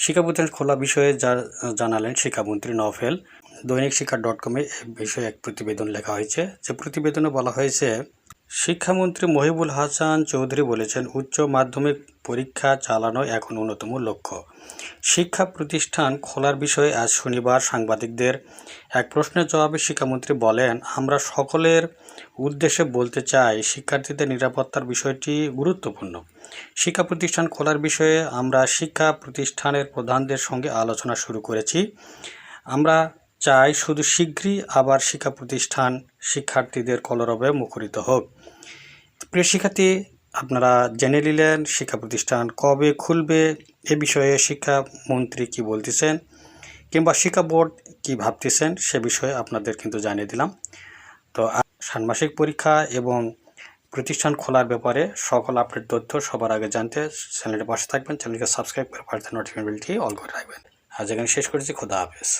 শিক্ষা প্রতিষ্ঠান খোলা বিষয়ে যা জানালেন শিক্ষামন্ত্রী নভেল, দৈনিক শিক্ষা ডট কমে এ বিষয়ে এক প্রতিবেদন লেখা হয়েছে। যে প্রতিবেদনে বলা হয়েছে শিক্ষামন্ত্রী মহিবুল হাসান চৌধুরী বলেছেন, উচ্চ মাধ্যমিক পরীক্ষা চালানো এখন অন্যতম লক্ষ্য। শিক্ষা প্রতিষ্ঠান খোলার বিষয়ে আজ শনিবার সাংবাদিকদের এক প্রশ্নের জবাবে শিক্ষামন্ত্রী বলেন, আমরা সকলের উদ্দেশ্যে বলতে চাই, শিক্ষার্থীদের নিরাপত্তার বিষয়টি গুরুত্বপূর্ণ। শিক্ষা প্রতিষ্ঠান খোলার বিষয়ে আমরা শিক্ষা প্রতিষ্ঠানের প্রধানদের সঙ্গে আলোচনা শুরু করেছি। আমরা চাই শুধু শীঘ্রই আবার শিক্ষা প্রতিষ্ঠান শিক্ষার্থীদের কলরবে মুখরিত হোক। প্রিয় শিক্ষার্থী, আপনারা জেনে নিলেন শিক্ষা প্রতিষ্ঠান কবে খুলবে, এ বিষয়ে শিক্ষামন্ত্রী কি বলতেছেন কিংবা শিক্ষা বোর্ড কি ভাবতেছেন সে বিষয়ে আপনাদের কিন্তু জানিয়ে দিলাম। তো ষান্মাসিক পরীক্ষা এবং প্রতিষ্ঠান খোলার ব্যাপারে সকল আপডেট তথ্য সবার আগে জানতে চ্যানেলের পাশে থাকবেন। চ্যানেলকে সাবস্ক্রাইব করে পাশে নোটিফিকেশন বেলটি অল করে রাখবেন। আজ এখানে শেষ করেছি। খোদা হাফেজ।